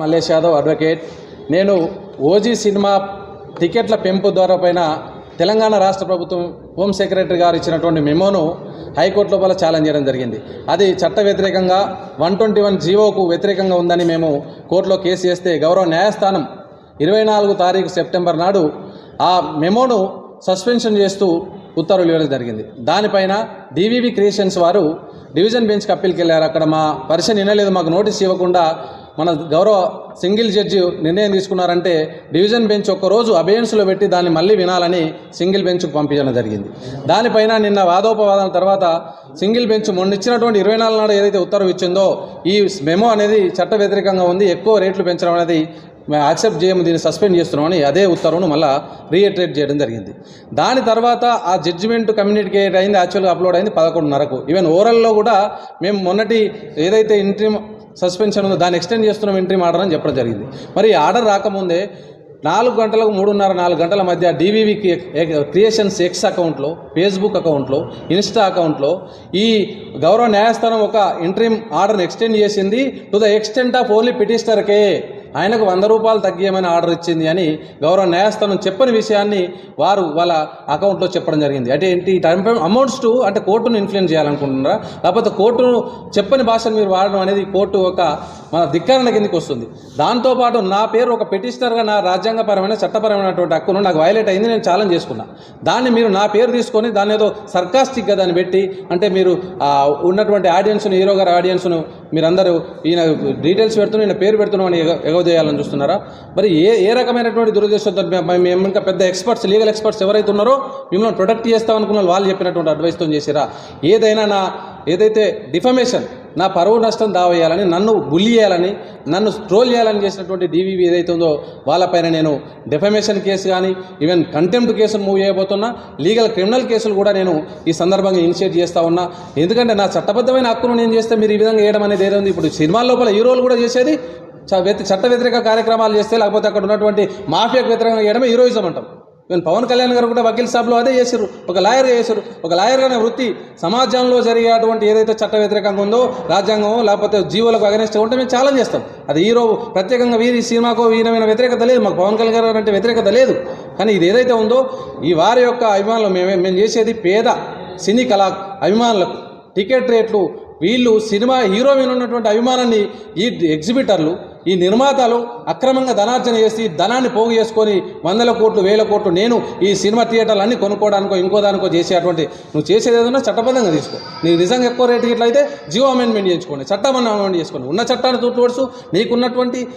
Mallesh Yadav advocate. నేను OG cinema టికెట్ల పెంపు ద్వారా పైన తెలంగాణ రాష్ట్ర ప్రభుత్వం హోమ్ సెక్రటరీ గారు ఇచ్చినటువంటి మెమోను హైకోర్టు లోపల ఛాలెంజ్ చేయడం జరిగింది. అది చట్ట వ్యతిరేకంగా వన్ ట్వంటీ వన్ జీవోకు వ్యతిరేకంగా ఉందని మేము కోర్టులో కేసు చేస్తే గౌరవ న్యాయస్థానం ఇరవై నాలుగు తారీఖు సెప్టెంబర్ నాడు ఆ మెమోను సస్పెన్షన్ చేస్తూ ఉత్తర్వులు ఇవ్వడం జరిగింది. దానిపైన డివివి క్రియేషన్స్ వారు డివిజన్ బెంచ్కి అప్పీల్కి వెళ్ళారు. అక్కడ మా పరిశీలన వినలేదు. మాకు నోటీస్ ఇవ్వకుండా మన గౌరవ సింగిల్ జడ్జి నిర్ణయం తీసుకున్నారంటే డివిజన్ బెంచ్ ఒక్కరోజు అబేయన్స్లో పెట్టి దాన్ని మళ్ళీ వినాలని సింగిల్ బెంచ్కు పంపించడం జరిగింది. దానిపైన నిన్న వాదోపవాదం తర్వాత సింగిల్ బెంచ్ మొన్న ఇచ్చినటువంటి ఇరవై నాలుగు నాడు ఏదైతే ఉత్తర్వు ఇచ్చిందో ఈ మెమో అనేది చట్ట వ్యతిరేకంగా ఉంది ఎక్కువ రేట్లు పెంచడం అనేది మేము యాక్సెప్ట్ చేయము దీన్ని సస్పెండ్ చేస్తున్నామని అదే ఉత్తర్వును మళ్ళీ రీఎట్రేట్ చేయడం జరిగింది. దాని తర్వాత ఆ జడ్జిమెంట్ కమ్యూనికేట్ అయింది యాక్చువల్గా అప్లోడ్ అయింది పదకొండున్నరకు. ఈవెన్ ఓరల్లో కూడా మేము మొన్నటి ఏదైతే ఇంట్రీ సస్పెన్షన్ ఉంది. దాన్ని ఎక్స్టెండ్ చేస్తున్నాం ఎంట్రీ ఆర్డర్ అని చెప్పడం జరిగింది. మరి ఆర్డర్ రాకముందే నాలుగు గంటలకు మూడున్నర నాలుగు గంటల మధ్య డీవీవీ క్రియేషన్స్ ఎక్స్ అకౌంట్లో ఫేస్బుక్ అకౌంట్లో ఇన్స్టా అకౌంట్లో ఈ గౌరవ న్యాయస్థానం ఒక ఇంట్రీమ్ ఆర్డర్ని ఎక్స్టెండ్ చేసింది. To the extent of only పిటిస్టర్కే ఆయనకు వంద రూపాయలు తగ్గియమని ఆర్డర్ ఇచ్చింది అని గౌరవ న్యాయస్థానం చెప్పని విషయాన్ని వారు వాళ్ళ అకౌంట్లో చెప్పడం జరిగింది. అంటే ఏంటి? అమౌంట్స్ టు అంటే కోర్టును ఇన్ఫ్లుయెన్స్ చేయాలనుకుంటున్నారా? లేకపోతే కోర్టును చెప్పని భాషను మీరు వాడడం అనేది కోర్టు ఒక మన ధిక్కరణ కిందకి వస్తుంది? దాంతోపాటు నా పేరు ఒక పిటిషనర్గా నా రాజ్యాంగపరమైన చట్టపరమైనటువంటి హక్కును నాకు వైలేట్ అయింది నేను ఛాలెంజ్ చేసుకున్నా. దాన్ని మీరు నా పేరు తీసుకొని దాన్ని ఏదో సర్కాస్టిక్గా దాన్ని పెట్టి అంటే మీరు ఉన్నటువంటి ఆడియన్స్ను హీరో గారి ఆడియన్స్ను మీరందరూ ఈయన డీటెయిల్స్ పెడుతున్నా ఈయన పేరు పెడుతున్నామని ఎగ ఎగవదేయాలని చూస్తున్నారా? మరి ఏ ఏ రకమైనటువంటి దురుద్దేశంతో మేము ఇంకా పెద్ద ఎక్స్పర్ట్స్ లీగల్ ఎక్స్పర్ట్స్ ఎవరైతే ఉన్నారో మిమ్మల్ని ప్రొటెక్ట్ చేస్తామనుకున్న వాళ్ళు చెప్పినటువంటి అడ్వైస్తో చేసిరా? ఏదైనా నా ఏదైతే డిఫమేషన్ నా పరువు నష్టం దావేయాలని నన్ను బుల్లి చేయాలని నన్ను ట్రోల్ చేయాలని చేసినటువంటి డీవీవీ ఏదైతే ఉందో వాళ్ళపైన నేను డిఫమేషన్ కేసు కానీ ఈవెన్ కంటెంప్ట్ కేసులు మూవ్ చేయబోతున్నా లీగల్ క్రిమినల్ కేసులు కూడా నేను ఈ సందర్భంగా ఇనిషియేట్ చేస్తూ ఉన్నా. ఎందుకంటే నా చట్టబద్ధమైన హక్కును నేను చేస్తే మీరు ఈ విధంగా చేయడం అనేది ఏదైంది ఇప్పుడు సినిమాల లోపల హీరోలు కూడా చేసేది చ- చట్ట వ్యతిరేక కార్యక్రమాలు చేస్తే లేకపోతే అక్కడ ఉన్నటువంటి మాఫియాకు వ్యతిరేకంగా చేయడమే హీరోయిజం అంటాం. ఈవెన్ పవన్ కళ్యాణ్ గారు కూడా వకీల్ సాబ్లో అదే చేశారు ఒక లాయర్గా చేశారు ఒక లాయర్గానే వృత్తి సమాజంలో జరిగేటువంటి ఏదైతే చట్ట వ్యతిరేకంగా ఉందో రాజ్యాంగం లేకపోతే జీవులకు అగనిస్ట్ ఉంటే మేము ఛాలెంజ్ చేస్తాం. అది హీరో ప్రత్యేకంగా వీరి సినిమాకో వీరమైన వ్యతిరేకత లేదు. మాకు పవన్ కళ్యాణ్ గారు అంటే వ్యతిరేకత లేదు. కానీ ఇది ఏదైతే ఉందో ఈ వారి యొక్క అభిమానులు మేమే మేము చేసేది పేద సినీ కళా అభిమానులకు. టికెట్ రేట్లు వీళ్ళు సినిమా హీరో మీద ఉన్నటువంటి అభిమానాన్ని ఈ ఎగ్జిబిటర్లు ఈ నిర్మాతలు అక్రమంగా ధనార్జన చేసి ధనాన్ని పోగు చేసుకొని వందల కోట్లు వేల కోట్లు నేను ఈ సినిమా థియేటర్లన్నీ కొనుక్కోవడానికో ఇంకో దానికో చేసేటువంటి నువ్వు చేసేది ఏదైనా చట్టబద్ధంగా తీసుకో. నీకు నిజంగా ఎక్కువ రేటు ఇట్లయితే జియో అమెండ్మెంట్ చేసుకోండి చట్టం అమెండ్మెంట్ చేసుకోండి. ఉన్న చట్టాన్ని తూట్లు నీకున్నటువంటి